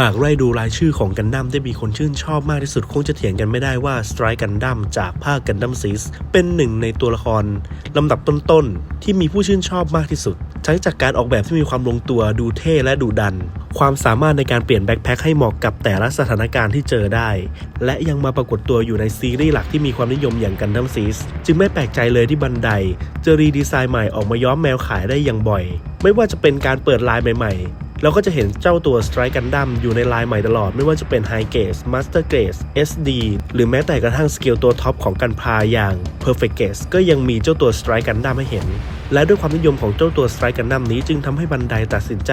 หากไล่ดูรายชื่อของกันดั้มที่มีคนชื่นชอบมากที่สุดคงจะเถียงกันไม่ได้ว่า Strike Gundam จากภาคกันดั้มซีสเป็นหนึ่งในตัวละครลำดับต้นๆ ที่มีผู้ชื่นชอบมากที่สุด ทั้งจากการออกแบบที่มีความลงตัวดูเท่และดุดัน ความสามารถในการเปลี่ยนแบ็คแพคให้เหมาะกับแต่ละสถานการณ์ที่เจอได้ และยังมาปรากฏตัวอยู่ในซีรีส์หลักที่มีความนิยมอย่างกันดั้มซีสจึงไม่แปลกใจเลยที่บันไดจะรีดีไซน์ใหม่ออกมาย้อมแมวขายได้อย่างบ่อย ไม่ว่าจะเป็นการเปิดลายใหม่ๆ เราก็จะเห็นเจ้าตัว Strike Gundam อยู่ในลายใหม่ตลอด ไม่ว่าจะเป็น High Gauge Master Gauge SD หรือแม้แต่กระทั่งสเกลตัวท็อปของกันพาอย่าง Perfect Gauge ก็ยังมีเจ้าตัว Strike Gundam ให้เห็น และด้วยความนิยมของเจ้าตัว Strike Gundam นี้จึงทำให้บันไดตัดสินใจ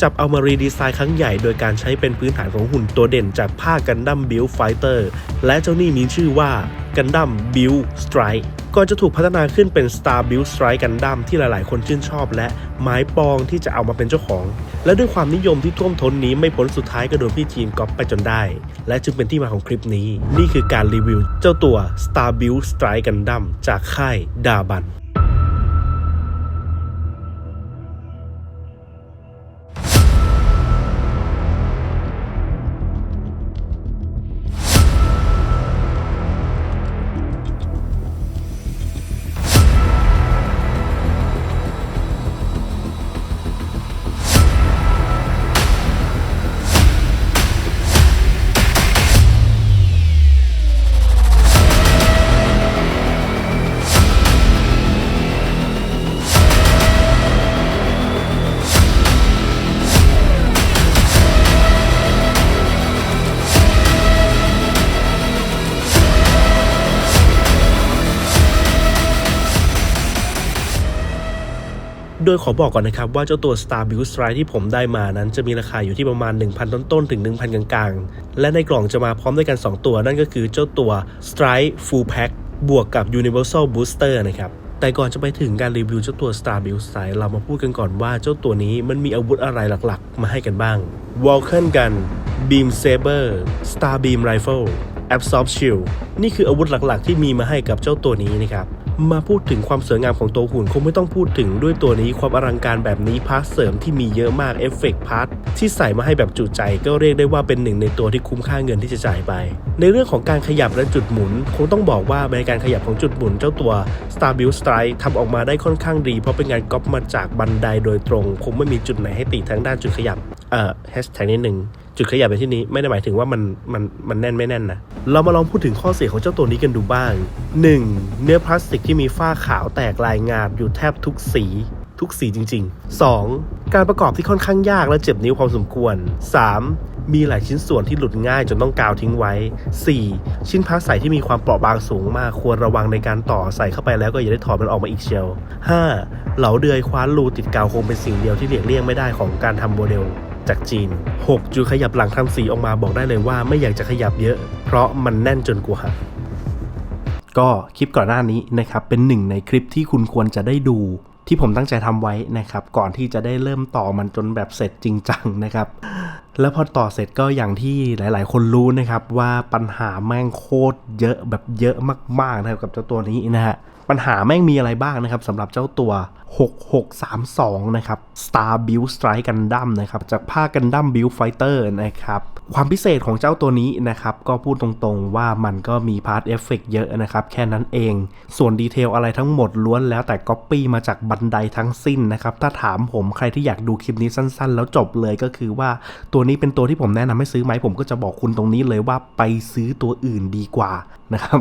จับเอามารีดีไซน์ครั้งใหญ่โดยการใช้เป็นพื้นฐานของหุ่นตัวเด่นจากภาค Gundam Build Fighter และเจ้านี่มีชื่อว่า Gundam Build Strike ก่อนจะถูกพัฒนาขึ้นเป็น Star Build Strike Gundam ที่หลาย ๆ คนชื่นชอบและไม้ปองที่จะเอามาเป็นเจ้าของ และด้วยความนิยมที่ท่วมท้นนี้ไม่พ้นสุดท้ายก็โดนพี่จีนก๊อปไปจนได้ และจึงเป็นที่มาของคลิปนี้ นี่คือการรีวิวเจ้าตัว Star Build Strike Gundam จากค่ายดาบัน โดยขอบอกก่อนนะครับว่าเจ้าตัว Star Build Strike ที่ผมได้มานั้นจะมีราคาอยู่ที่ประมาณ 1,000 ต้นๆถึง 1,000 กลางๆ และในกล่องจะมาพร้อมด้วยกัน 2 ตัวนั่นก็คือเจ้าตัว Strike Full Pack บวกกับ Universal Booster นะครับแต่ก่อนจะไปถึงการรีวิวเจ้าตัว Star Build Strike เรามาพูดกันก่อนว่าเจ้าตัวนี้มันมีอาวุธอะไรหลักๆ มาให้กันบ้าง Vulcan Gun Beam Saber Star Beam Rifle Absorb Shield นี่คืออาวุธหลักๆ ที่มีมาให้กับเจ้าตัวนี้นะครับ มาพูดถึงความสวยงามของตัวหุ่นคงไม่ต้องพูดถึงด้วยตัวนี้ความอลังการแบบนี้พาร์ทเสริมที่มีเยอะมากเอฟเฟกต์พาร์ทที่ใส่มาให้แบบจุใจก็เรียกได้ว่าเป็นหนึ่งในตัวที่คุ้มค่าเงินที่จะจ่ายไป ในเรื่องของการขยับและจุดหมุน คงต้องบอกว่าในการขยับของจุดหมุนเจ้าตัว Star Build Strike ทำออกมาได้ค่อนข้างดี เพราะเป็นงานก๊อปมาจากบันไดโดยตรง คงไม่มีจุดไหนให้ติทั้งด้านจุดขยับเอ่อแฮชแท็กนิดหนึ่ง จุดขยับในที่นี้ไม่ได้หมายถึงว่ามันมันมันแน่นไม่แน่นนะ เรามาลองพูดถึงข้อเสียของเจ้าตัวนี้กันดูบ้าง 1. เนื้อพลาสติกที่มีฝ้าขาวแตกลายงาบอยู่แทบทุกสีทุกสีจริง ๆ 2. การประกอบที่ค่อนข้างยากและเจ็บนิ้วพอสมควร 3. มีหลายชิ้นส่วนที่หลุดง่ายจนต้องกาวทิ้งไว้ 4. ชิ้นพลาสใสที่มีความเปราะบางสูงมากควรระวังในการต่อใส่เข้าไปแล้วก็อย่าได้ถอดมันออกมาอีกเชียว 5. เหลาเดือยคว้านรูติดกาวคงเป็นสิ่งเดียวที่เลี่ยงเลี่ยงไม่ได้ของการทำโมเดล จากจีน 6จุดขยับหลังทำสีออกมาบอกได้เลยว่าไม่อยากจะขยับเยอะ เพราะมันแน่นจนกลัวหักก็คลิปก่อนหน้านี้นะครับเป็นหนึ่งในคลิปที่คุณควรจะได้ดูที่ผมตั้งใจทำไว้นะครับก่อนที่จะได้เริ่มต่อมันจนแบบเสร็จจริงจังนะครับ แล้วพอต่อเสร็จก็อย่างที่หลาย ๆ คนรู้นะครับว่าปัญหาแม่งโคตรเยอะแบบเยอะมากๆนะครับกับเจ้าตัวนี้นะฮะปัญหาแม่งมีอะไรบ้างนะครับสำหรับเจ้าตัว6632 นะครับ Star Build Strike Gundam นะครับ จากภาค Gundam Build Fighter นะครับ ความพิเศษของเจ้าตัวนี้นะครับ ก็พูดตรงๆว่ามันก็มีพาร์ทเอฟเฟกเยอะนะครับ แค่นั้นเอง ส่วนดีเทลอะไรทั้งหมดล้วนแล้วแต่ก๊อปปี้มาจากบันไดทั้งสิ้นนะครับ ถ้าถามผมใครที่อยากดูคลิปนี้สั้นๆ แล้วจบเลยก็คือว่าตัวนี้เป็นตัวที่ผมแนะนำให้ซื้อไหมผมก็จะบอกคุณตรงนี้เลยว่าไปซื้อตัวอื่นดีกว่านะครับ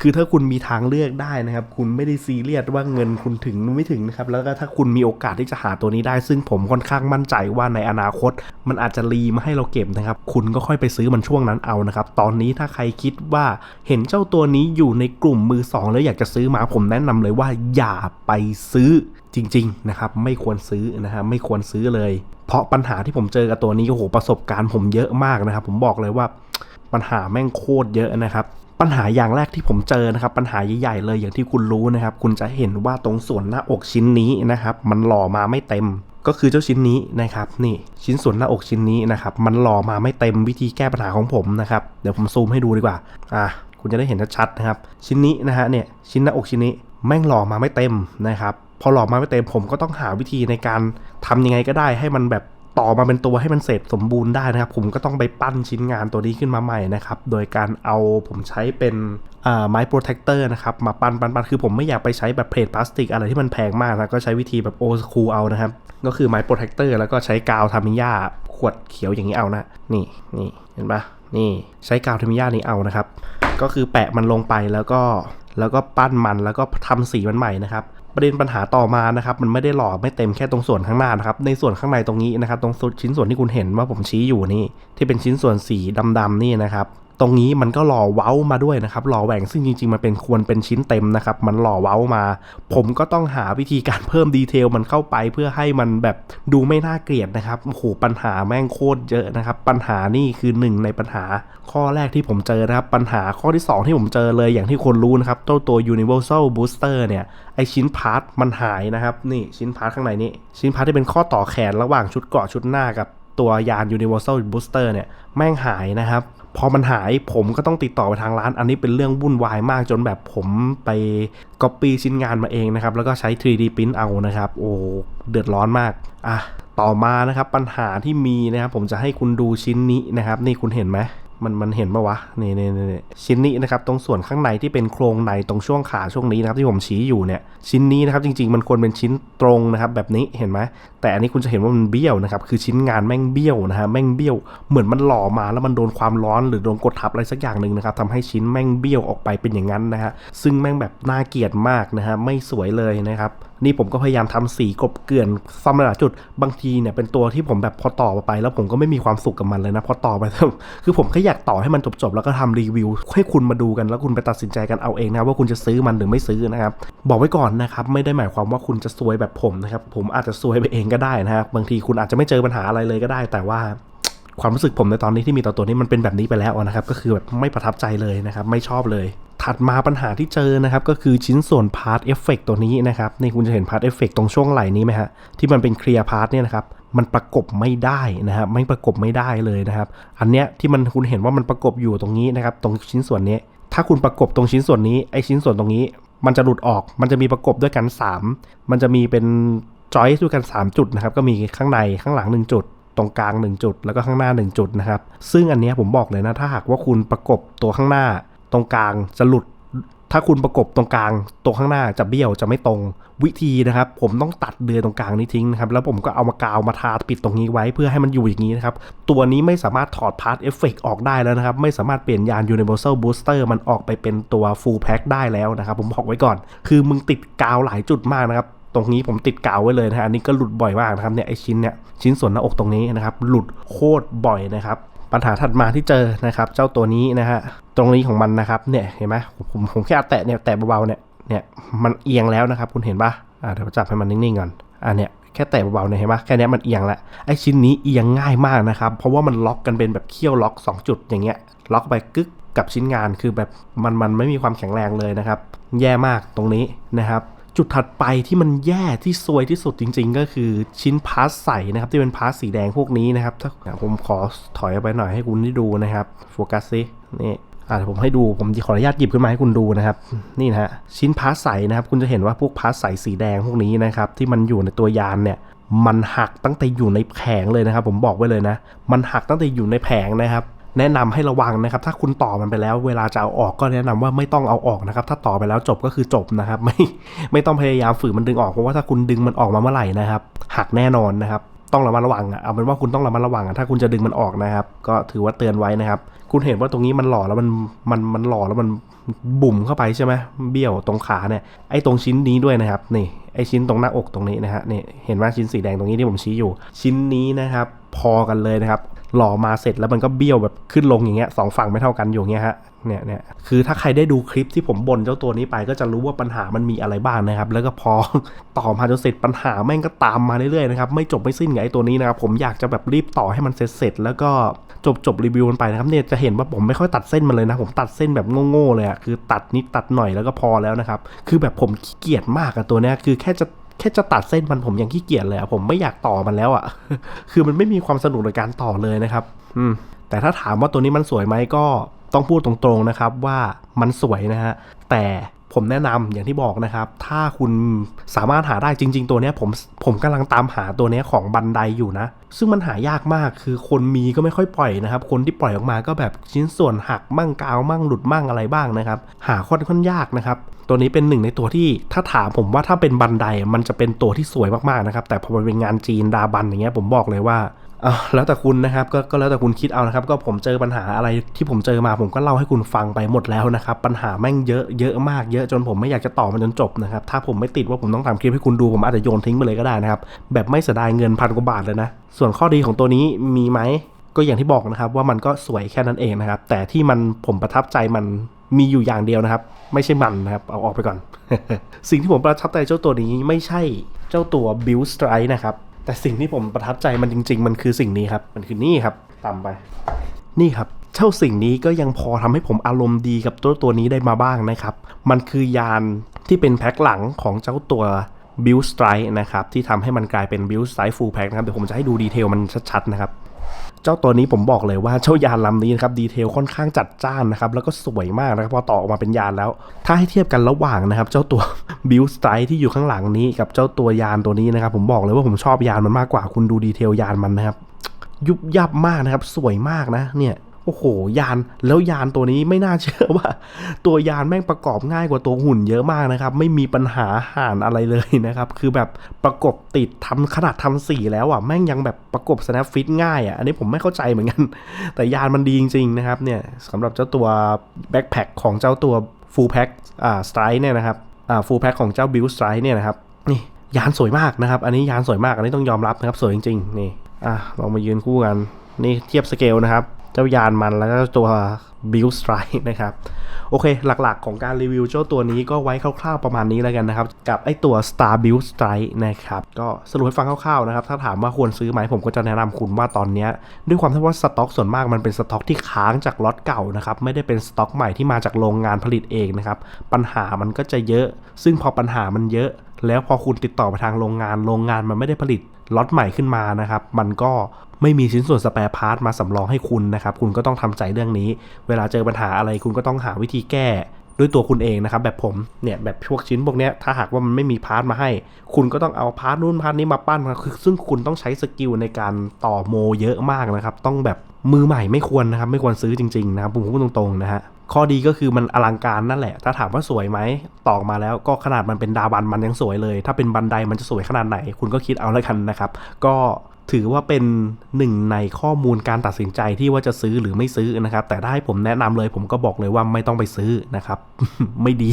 คือถ้าคุณมีทางเลือกได้นะครับ คุณไม่ได้ซีเรียสว่าเงินคุณถึงไม่ถึงนะครับแล้วก็ถ้าคุณมีโอกาสที่จะหาตัวนี้ได้ ซึ่งผมค่อนข้างมั่นใจว่าในอนาคต มันอาจจะรีมาให้เราเก็บนะครับ คุณก็ค่อยไปซื้อมันช่วงนั้นเอานะครับ ตอนนี้ถ้าใครคิดว่าเห็นเจ้าตัวนี้อยู่ในกลุ่มมือสองแล้วอยากจะซื้อมาผมแนะนำเลยว่าอย่าไปซื้อจริงๆนะครับไม่ควรซื้อนะครับไม่ควรซื้อเลย เพราะปัญหาที่ผมเจอกับตัวนี้โอ้โหประสบการณ์ผมเยอะมากนะครับ ผมบอกเลยว่าปัญหาแม่งโคตรเยอะนะครับ ปัญหาอย่างแรกที่ผมเจอนะครับปัญหาใหญ่ๆเลยอย่างที่คุณรู้นะครับ คุณจะเห็นว่าตรงส่วนหน้าอกชิ้นนี้นะครับ มันหล่อมาไม่เต็ม ก็คือเจ้าชิ้นนี้นะครับ นี่ชิ้นส่วนหน้าอกชิ้นนี้นะครับ มันหล่อมาไม่เต็มวิธีแก้ปัญหาของผมนะครับเดี๋ยวผมซูมให้ดูดีกว่าอะคุณจะได้เห็นชัดๆนะครับ ชิ้นนี้นะฮะเนี่ยชิ้นหน้าอกชิ้นนี้แม่งหล่อมาไม่เต็มนะครับ พอหล่อมาไม่เต็มผมก็ต้องหาวิธีในการทำยังไงก็ได้ให้มันแบบ ต่อมาเป็นตัวให้มันเสร็จสมบูรณ์ได้นะครับ ผมก็ต้องไปปั้นชิ้นงานตัวนี้ขึ้นมาใหม่นะครับ โดยการเอาผมใช้เป็นไม้โปรเทคเตอร์นะครับ มาปั้นปั้นปั้นคือผมไม่อยากไปใช้แบบเพลทพลาสติกอะไรที่มันแพงมากนะก็ใช้วิธีแบบโอสคูเอานะครับ ก็คือไม้โปรเทคเตอร์แล้วก็ใช้กาวทามิยาขวดเขียวอย่างนี้เอานะ นี่นี่เห็นปะนี่ใช้กาวทามิยานี่เอานะครับ ก็คือแปะมันลงไปแล้วก็แล้วก็ปั้นมันแล้วก็ทำสีมันใหม่นะครับ ประเด็นปัญหาต่อมานะครับมันไม่ได้หล่อไม่เต็มแค่ตรงส่วนข้างหน้านะครับในส่วนข้างในตรงนี้นะครับตรงชิ้นส่วนที่คุณเห็นว่าผมชี้อยู่นี่ที่เป็นชิ้นส่วนสีดำๆนี่นะครับ ตรงนี้มันก็หล่อเว้ามาด้วยนะครับหล่อแหว่งซึ่งจริงๆมันเป็นควรเป็นชิ้นเต็มนะครับมันหล่อเว้ามา ผมก็ต้องหาวิธีการเพิ่มดีเทลมันเข้าไปเพื่อให้มันแบบดูไม่น่าเกลียดนะครับโอ้โหปัญหาแม่งโคตรเยอะนะครับ ปัญหานี่คือหนึ่งในปัญหาข้อแรกที่ผมเจอนะครับ ปัญหาข้อที่ 2 ที่ผมเจอเลยอย่างที่คนรู้นะครับตัวตัว universal booster เนี่ยไอชิ้นพาร์ทมันหายนะครับ นี่ชิ้นพาร์ทข้างในนี่ชิ้นพาร์ทที่เป็นข้อต่อแขนระหว่างชุดเกราะชุดหน้ากับตัวยาน universal booster เนี่ยแม่งหายนะครับ พอมันหายผมก็ต้องติดต่อไปทางร้าน อันนี้เป็นเรื่องวุ่นวายมากจนแบบผมไปก๊อปปี้ชิ้นงานมาเองนะครับ แล้วก็ใช้ 3D print เอานะครับ โอ้เดือดร้อนมาก อะ ต่อมานะครับปัญหาที่มีนะครับ ผมจะให้คุณดูชิ้นนี้นะครับ นี่คุณเห็นไหม มันมันเห็นปะวะนี่นี่นี่ชิ้นนี้นะครับตรงส่วนข้างในที่เป็นโครงในตรงช่วงขาช่วงนี้นะครับที่ผมชี้อยู่เนี่ยชิ้นนี้นะครับจริง ๆ มันควรเป็นชิ้นตรงนะครับแบบนี้เห็นไหมแต่อันนี้คุณจะเห็นว่ามันเบี้ยวนะครับคือชิ้นงานแม่งเบี้ยวนะฮะแม่งเบี้ยวเหมือนมันหล่อมาแล้วมันโดนความร้อนหรือโดนกดทับอะไรสักอย่างหนึ่งนะครับทำให้ชิ้นแม่งเบี้ยวออกไปเป็นอย่างนั้นนะฮะซึ่งแม่งแบบน่าเกลียดมากนะฮะไม่สวยเลยนะครับ นี่ผมก็พยายามทำสีกบเกลื่อนซ่อมหลายจุด บางทีเนี่ยเป็นตัวที่ผมแบบพอต่อไป แล้วผมก็ไม่มีความสุขกับมันเลยนะพอต่อไปคือผมแค่อยากต่อให้มันจบๆแล้วก็ทำรีวิว ให้คุณมาดูกันแล้วคุณไปตัดสินใจกันเอาเองนะว่าคุณจะซื้อมันหรือไม่ซื้อนะครับ บอกไว้ก่อนนะครับไม่ได้หมายความว่าคุณจะซวยแบบผมนะครับผมอาจจะซวยไปเองก็ได้นะครับบางทีคุณอาจจะไม่เจอปัญหาอะไรเลยก็ได้ แต่ว่า ความรู้สึกผมในตอนนี้ที่มีต่อตัวนี้มันเป็นแบบนี้ไปแล้วนะครับ ก็คือแบบไม่ประทับใจเลยนะครับ ไม่ชอบเลย ถัดมาปัญหาที่เจอนะครับ ก็คือชิ้นส่วนพาร์ทเอฟเฟกตัวนี้นะครับนี่คุณจะเห็นพาร์ทเอฟเฟกตรงช่วงไหล่นี้ไหมฮะที่มันเป็นเคลียร์พาร์ทเนี่ยนะครับมันประกบไม่ได้นะครับไม่ประกบไม่ได้เลยนะครับ อันเนี้ยที่มันคุณเห็นว่ามันประกบอยู่ตรงนี้นะครับ ตรงชิ้นส่วนนี้ ถ้าคุณประกบตรงชิ้นส่วนนี้ไอชิ้นส่วนตรงนี้ มันจะหลุดออก มันจะมีประกบด้วยกัน 3 มันจะมีเป็นจอยด้วยกัน 3 จุดนะครับ ก็มีข้างในข้างหลัง 1 จุด ตรงกลาง 1 จุด แล้วก็ข้างหน้า 1 จุดนะครับ ซึ่งอันนี้ผมบอกเลยนะ ถ้าหากว่าคุณประกบตัวข้างหน้า ตรงกลางจะหลุด ถ้าคุณประกบตรงกลาง ตัวข้างหน้าจะเบี้ยวจะไม่ตรงวิธีนะครับ ผมต้องตัดเดือยตรงกลางนี้ทิ้งนะครับ แล้วผมก็เอามากาวมาทาปิดตรงนี้ไว้เพื่อให้มันอยู่อย่างนี้นะครับ ตัวนี้ไม่สามารถถอดพาร์ทเอฟเฟกออกได้แล้วนะครับ ไม่สามารถเปลี่ยนยาน Universal Booster มันออกไปเป็นตัว Full Pack ได้แล้วนะครับ ผมบอกไว้ก่อน คือมึงติดกาวหลายจุดมากนะครับ ตรงนี้ผมติดกาวไว้เลยนะฮะอันนี้ก็หลุดบ่อยมากนะครับเนี่ยไอชิ้นเนี่ยชิ้นส่วนหน้าอกตรงนี้นะครับหลุดโคตรบ่อยนะครับปัญหาถัดมาที่เจอนะครับเจ้าตัวนี้นะฮะตรงนี้ของมันนะครับเนี่ยเห็นไหมผมผมแค่แตะเนี่ยแตะเบาๆเนี่ยเนี่ยมันเอียงแล้วนะครับ คุณเห็นปะอ่าเดี๋ยวจับให้มันนิ่งๆก่อนอ่าเนี่ยแค่แตะเบาๆเนี่ยเห็นปะแค่นี้มันเอียงแล้วไอชิ้นนี้เอียงง่ายมากนะครับ เพราะว่ามันล็อกกันเป็นแบบเขี้ยวล็อก 2 จุดอย่างเงี้ยล็อกไปกึกกับชิ้นงานคือแบบมันมันไม่มีความแข็งแรงเลยนะครับ แย่มากตรงนี้นะครับ จุดถัดไปที่มันแย่ที่ซวยที่สุดจริง ๆ ก็คือชิ้นพาสใสนะครับ ที่เป็นพาสสีแดงพวกนี้นะครับถ้าผมขอถอยไปหน่อยให้คุณได้ดูนะครับโฟกัสซินี่อ่าเดี๋ยวผมให้ดูผมขออนุญาตหยิบขึ้นมาให้คุณดูนะครับ นี่นะฮะชิ้นพาสใสนะครับ คุณจะเห็นว่าพวกพาสใสสีแดงพวกนี้นะครับ ที่มันอยู่ในตัวยานเนี่ยมันหักตั้งแต่อยู่ในแผงเลยนะครับ ผมบอกไว้เลยนะ มันหักตั้งแต่อยู่ในแผงนะครับ แนะนำให้ระวังนะครับ ถ้าคุณต่อมันไปแล้ว เวลาจะเอาออกก็แนะนำว่าไม่ต้องเอาออกนะครับ ถ้าต่อไปแล้วจบก็คือจบนะครับ ไม่ไม่ต้องพยายามฝืนมันดึงออกเพราะว่าถ้าคุณดึงมันออกมาเมื่อไหร่นะครับหักแน่นอนนะครับต้องระมัดระวังอะเอาเป็นว่าคุณต้องระมัดระวังอะถ้าคุณจะดึงมันออกนะครับ ก็ถือว่าเตือนไว้นะครับ คุณเห็นว่าตรงนี้มันหล่อแล้วมันมันมันหล่อแล้วมันบุ่มเข้าไปใช่ไหมเบี้ยวตรงขาเนี่ยไอ้ตรงชิ้นนี้ด้วยนะครับนี่ไอ้ชิ้นตรงหน้าอกตรงนี้นะฮะนี่เห็นว่าชิ้นสีแดงตรงนี้ที่ผมชี้อยู่ ชิ้นนี้นะครับ พอกันเลยนะครับ หล่อมาเสร็จแล้วมันก็เบี้ยวแบบขึ้นลงอย่างเงี้ยสองฝั่งไม่เท่ากันอยู่เงี้ยฮะเนี่ยเนี่ยคือถ้าใครได้ดูคลิปที่ผมบ่นเจ้าตัวนี้ไปก็จะรู้ว่าปัญหามันมีอะไรบ้างนะครับ แล้วก็พอต่อมาจนเสร็จปัญหาแม่งก็ตามมาเรื่อยๆนะครับไม่จบไม่สิ้นไอตัวนี้นะครับผมอยากจะแบบรีบต่อให้มันเสร็จเสร็จแล้วก็จบจบรีวิวมันไปนะครับเนี่ยจะเห็นว่าผมไม่ค่อยตัดเส้นมันเลยนะ ผมตัดเส้นแบบโง่ๆเลยอะคือตัดนิดตัดหน่อยแล้วก็พอแล้วนะครับคือแบบผมขี้เกียจมากอะตัวเนี้ยคือแค่จะ แค่จะตัดเส้นมันผมยังขี้เกียจเลยอะผมไม่อยากต่อมันแล้วอะคือมันไม่มีความสนุกในการต่อเลยนะครับ อืม แต่ถ้าถามว่าตัวนี้มันสวยไหมก็ต้องพูดตรงๆนะครับว่ามันสวยนะฮะแต่ ผมแนะนำอย่างที่บอกนะครับ ถ้าคุณสามารถหาได้จริง ๆ ตัวเนี้ยผมผมกำลังตามหาตัวเนี้ยของบันไดอยู่นะ ซึ่งมันหายากมากคือคนมีก็ไม่ค่อยปล่อยนะครับ คนที่ปล่อยออกมาก็แบบชิ้นส่วนหักมั่งกาวมั่งหลุดมั่งอะไรบ้างนะครับ หาค่อนข้างยากนะครับ ตัวนี้เป็นหนึ่งในตัวที่ถ้าถามผมว่าถ้าเป็นบันไดมันจะเป็นตัวที่สวยมากๆนะครับ แต่พอมันเป็นงานจีนดาบันอย่างเงี้ยผมบอกเลยว่า อะแล้วแต่คุณนะครับก็ก็แล้วแต่คุณคิดเอานะครับ ก็ผมเจอปัญหาอะไรที่ผมเจอมาผมก็เล่าให้คุณฟังไปหมดแล้วนะครับ ปัญหาแม่งเยอะเยอะมากเยอะจนผมไม่อยากจะต่อมันจนจบนะครับ ถ้าผมไม่ติดว่าผมต้องทำคลิปให้คุณดูผมอาจจะโยนทิ้งไปเลยก็ได้นะครับ แบบไม่เสียดายเงินพันกว่าบาทเลยนะ ส่วนข้อดีของตัวนี้มีไหมก็อย่างที่บอกนะครับ ว่ามันก็สวยแค่นั้นเองนะครับ แต่ที่มันผมประทับใจมันมีอยู่อย่างเดียวนะครับ ไม่ใช่มันนะครับ เอาออกไปก่อน สิ่งที่ผมประทับใจเจ้าตัวนี้ไม่ใช่เจ้าตัว Build Strike นะครับ แต่สิ่งที่ผมประทับใจมันจริง ๆ มันคือสิ่งนี้ครับ มันคือนี่ครับต่ำไป นี่ครับเจ้าสิ่งนี้ก็ยังพอทำให้ผมอารมณ์ดีกับตัวตัวนี้ได้มาบ้างนะครับ มันคือยานที่เป็นแพ็คหลังของเจ้าตัว Build Strike นะครับที่ทำให้มันกลายเป็น Build Strike Full Pack นะครับเดี๋ยวผมจะให้ดูดีเทลมันชัดๆนะครับ จ้าตัวนี้ผมบอกเลยว่าเจ้ายานลำนี้นะครับดีเทลค่อนข้างจัดจ้านนะครับแล้วก็สวยมากนะครับพอต่อออกมาเป็นยานแล้ว ถ้าให้เทียบกันระหว่างนะครับ เจ้าตัวบิลสไตล์ที่อยู่ข้างหลังนี้กับเจ้าตัวยานตัวนี้นะครับ ผมบอกเลยว่าผมชอบยานมันมากกว่าคุณดูดีเทลยานมันนะครับ ยุบยับมากนะครับ สวยมากนะเนี่ย โอ้โห ยานแล้วยานตัวนี้ไม่น่าเชื่อว่า ตัวยานแม่งประกอบง่ายกว่าตัวหุ่นเยอะมากนะครับ ไม่มีปัญหาห่านอะไรเลยนะครับ คือแบบประกบติดทำขนาดทำสีแล้วอะแม่งยังแบบประกบ snap fit ง่ายอะอันนี้ผมไม่เข้าใจเหมือนกัน แต่ยานมันดีจริงๆนะครับเนี่ยสำหรับเจ้าตัวแบ็คแพคของเจ้าตัว full pack อ่า strike เนี่ยนะครับอ่า full pack ของเจ้า build strike เนี่ยนะครับนี่ยานสวยมากนะครับ อันนี้ยานสวยมาก อันนี้ต้องยอมรับนะครับ สวยจริงๆ นี่ อะลองมายืนคู่กัน นี่เทียบสเกลนะครับ เจ้ายานมันแล้วก็ตัว Build Strike นะครับ โอเค หลักๆของการรีวิวเจ้าตัวนี้ก็ไว้คร่าวๆประมาณนี้แล้วกันนะครับ กับไอตัว Star Build Strike นะครับ ก็สรุปให้ฟังคร่าวๆนะครับ ถ้าถามว่าควรซื้อไหมผมก็จะแนะนำคุณว่าตอนนี้ ด้วยความที่ว่าสต็อกส่วนมากมันเป็นสต็อกที่ค้างจากล็อตเก่านะครับ ไม่ได้เป็นสต็อกใหม่ที่มาจากโรงงานผลิตเองนะครับ ปัญหามันก็จะเยอะ ซึ่งพอปัญหามันเยอะ แล้วพอคุณติดต่อไปทางโรงงาน โรงงานมันไม่ได้ผลิตล็อตใหม่ขึ้นมานะครับ มันก็ ไม่มีชิ้นส่วนสแปร์พาร์ทมาสำรองให้คุณนะครับ คุณก็ต้องทำใจเรื่องนี้ เวลาเจอปัญหาอะไรคุณก็ต้องหาวิธีแก้ด้วยตัวคุณเองนะครับ แบบผมเนี่ยแบบพวกชิ้นพวกเนี้ยถ้าหากว่ามันไม่มีพาร์ทมาให้ คุณก็ต้องเอาพาร์ทนู่นพาร์ทนี้มาปั้นมาคือซึ่งคุณต้องใช้สกิลในการต่อโมเยอะมากนะครับ ต้องแบบมือใหม่ไม่ควรนะครับไม่ควรซื้อจริงๆนะครับผมพูดตรงๆนะฮะข้อดีก็คือมันอลังการนั่นแหละ ถ้าถามว่าสวยไหมตอกมาแล้วก็ขนาดมันเป็นดาบันมันยังสวยเลย ถ้าเป็นบันไดมันจะสวยขนาดไหน คุณก็คิดเอาแล้วกันนะครับ ก็ ถือว่าเป็นหนึ่งในข้อมูลการตัดสินใจที่ว่าจะซื้อหรือไม่ซื้อนะครับ แต่ถ้าให้ผมแนะนำเลยผมก็บอกเลยว่าไม่ต้องไปซื้อนะครับ ไม่ดี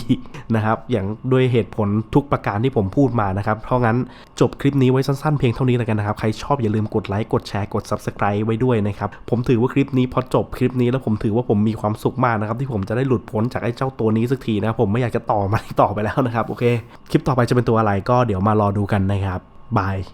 นะครับ อย่างด้วยเหตุผลทุกประการที่ผมพูดมานะครับ เพราะงั้นจบคลิปนี้ไว้สั้นๆเพียงเท่านี้แล้วกันนะครับ ใครชอบอย่าลืมกดไลค์กดแชร์กด subscribe ไว้ด้วยนะครับ ผมถือว่าคลิปนี้พอจบคลิปนี้แล้วผมถือว่าผมมีความสุขมากนะครับ ที่ผมจะได้หลุดพ้นจากไอ้เจ้าตัวนี้สักทีนะครับผมไม่อยากจะต่อมันต่อไปแล้วนะครับโอเค คลิปต่อไปจะเป็นตัวอะไรก็เดี๋ยวมารอดูกันนะครับบาย